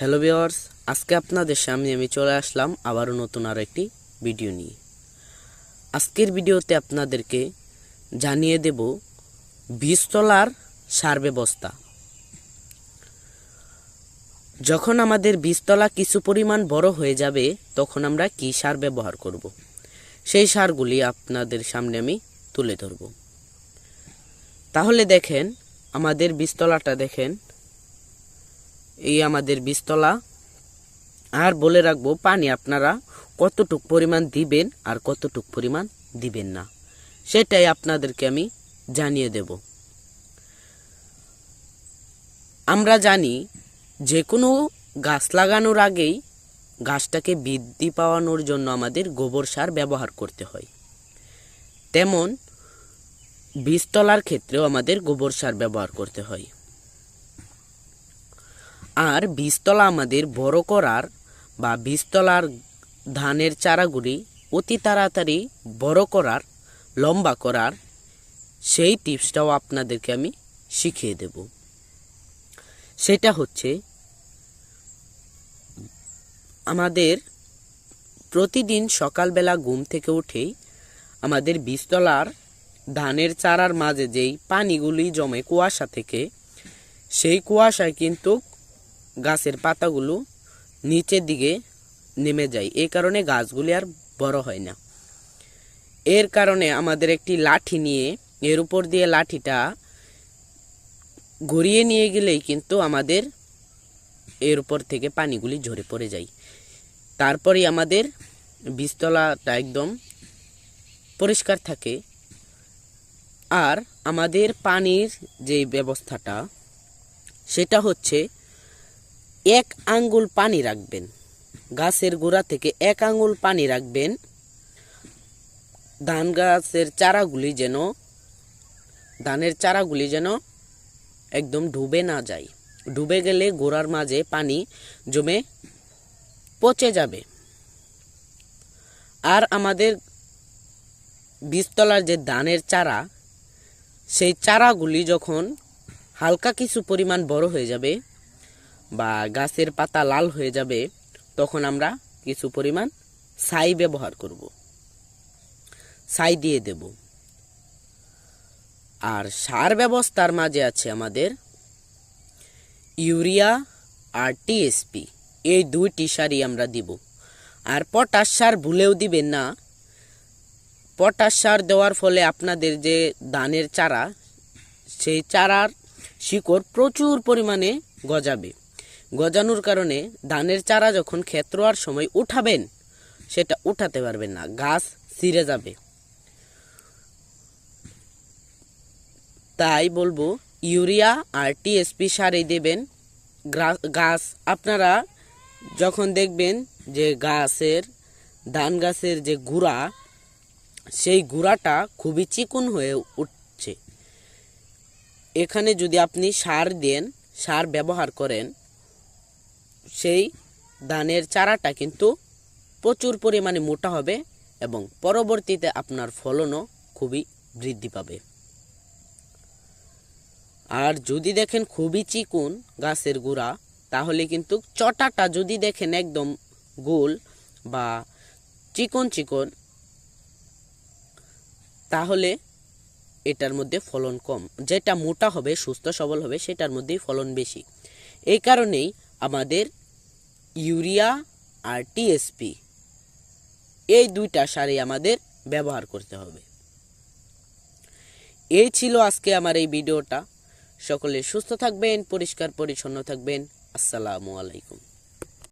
Hello viewers আজকে আপনাদের সামনে আমি চলে আসলাম আবারও নতুন আর একটি ভিডিও নিয়ে। আজকের ভিডিওতে আপনাদেরকে জানিয়ে দেব বীজতলার সার ব্যবস্থা যখন আমাদের বীজতলা কিছু পরিমাণ বড় হয়ে যাবে, তখন আমরা কি সার ব্যবহার করব। সেই সারগুলি আপনাদের সামনে আমি তুলে ধরব। তাহলে দেখেন, আমাদের বীজতলাটা দেখেন এই আমাদের বীজতলা। আর বলে রাখব, পানি আপনারা কতটুক পরিমাণ দিবেন আর কতটুক পরিমাণ দিবেন না। সেটাই আপনাদেরকে আমি জানিয়ে দেব। আমরা জানি যে কোনো গাছ লাগানোর আগেই গাছটাকে বৃদ্ধি পাওয়ানোর জন্য আমাদের গোবর সার ব্যবহার করতে হয়। তেমন বীজতলার ক্ষেত্রেও আমাদের গোবর সার ব্যবহার করতে হয়। আর বীজতলা আমাদের বড় করার বা বীজতলার ধানের চারাগুলি অতি তাড়াতাড়ি বড় করার, লম্বা করার সেই টিপসটাও আপনাদেরকে আমি শিখিয়ে দেব। সেটা হচ্ছে আমাদের প্রতিদিন সকালবেলা ঘুম থেকে উঠেই আমাদের বীজতলার ধানের চারার মাঝে যেই পানিগুলি জমে কুয়াশা থেকে, সেই কুয়াশায় কিন্তু গাছের পাতাগুলো নিচের দিকে নেমে যায়। এই কারণে গাছগুলি আর বড় হয় না। এর কারণে আমাদের একটি লাঠি নিয়ে, এর উপর দিয়ে লাঠিটা ঘুরিয়ে নিয়ে গেলেই কিন্তু আমাদের এর উপর থেকে পানিগুলি ঝরে পড়ে যায়। তারপরে আমাদের বীজতলাটা একদম পরিষ্কার থাকে। আর আমাদের পানির যে ব্যবস্থাটা, সেটা হচ্ছে এক আঙ্গুল পানি রাখবেন। গাছের গোড়া থেকে এক আঙ্গুল পানি রাখবেন। ধান গাছের চারাগুলি যেন, ধানের চারাগুলি যেন একদম ডুবে না যায়। ডুবে গেলে গোড়ার মাঝে পানি জমে পচে যাবে। আর আমাদের বীজতলার যে ধানের চারা, সেই চারাগুলি যখন হালকা কিছু পরিমাণ বড় হয়ে যাবে বা গাছের পাতা লাল হয়ে যাবে, তখন আমরা কিছু পরিমাণ ছাই ব্যবহার করব। ছাই দিয়ে দেব। আর সার ব্যবস্থার মাঝে আছে আমাদের ইউরিয়া আর টিএসপি এই দুইটি সারই আমরা দিব। আর পটাশ সার ভুলেও দিবেন না। পটাশ সার দেওয়ার ফলে আপনাদের যে ধানের চারা, সেই চারার শিকড় প্রচুর পরিমাণে গজাবে। গজানোর কারণে ধানের চারা যখন ক্ষেত রোয়ার সময় উঠাবেন, সেটা উঠাতে পারবেন না, গাছ ছিঁড়ে যাবে। তাই বলব, ইউরিয়া আর টিএসপি সারই দেবেন। গাছ আপনারা যখন দেখবেন যে গাছের, ধান গাছের যে গুড়া, সেই গুড়াটা খুবই চিকন হয়ে উঠছে। এখানে যদি আপনি সার দেন, সার ব্যবহার করেন সেই ধানের চারাটা কিন্তু প্রচুর পরিমাণে মোটা হবে এবং পরবর্তীতে আপনার ফলনও খুবই বৃদ্ধি পাবে। আর যদি দেখেন খুবই চিকুন গাছের গুঁড়া, তাহলে কিন্তু চটাটা যদি দেখেন একদম গোল বা চিকন চিকন, তাহলে এটার মধ্যে ফলন কম। যেটা মোটা হবে, সুস্থ সবল হবে, সেটার মধ্যেই ফলন বেশি। এই কারণেই আমাদের ইউরিয়া আর টিএসপি এই দুইটা সারই আমাদের ব্যবহার করতে হবে। এই ছিল আজকে আমার এই ভিডিওটা। সকলে সুস্থ থাকবেন, পরিষ্কার পরিচ্ছন্ন থাকবেন। আসসালামু আলাইকুম।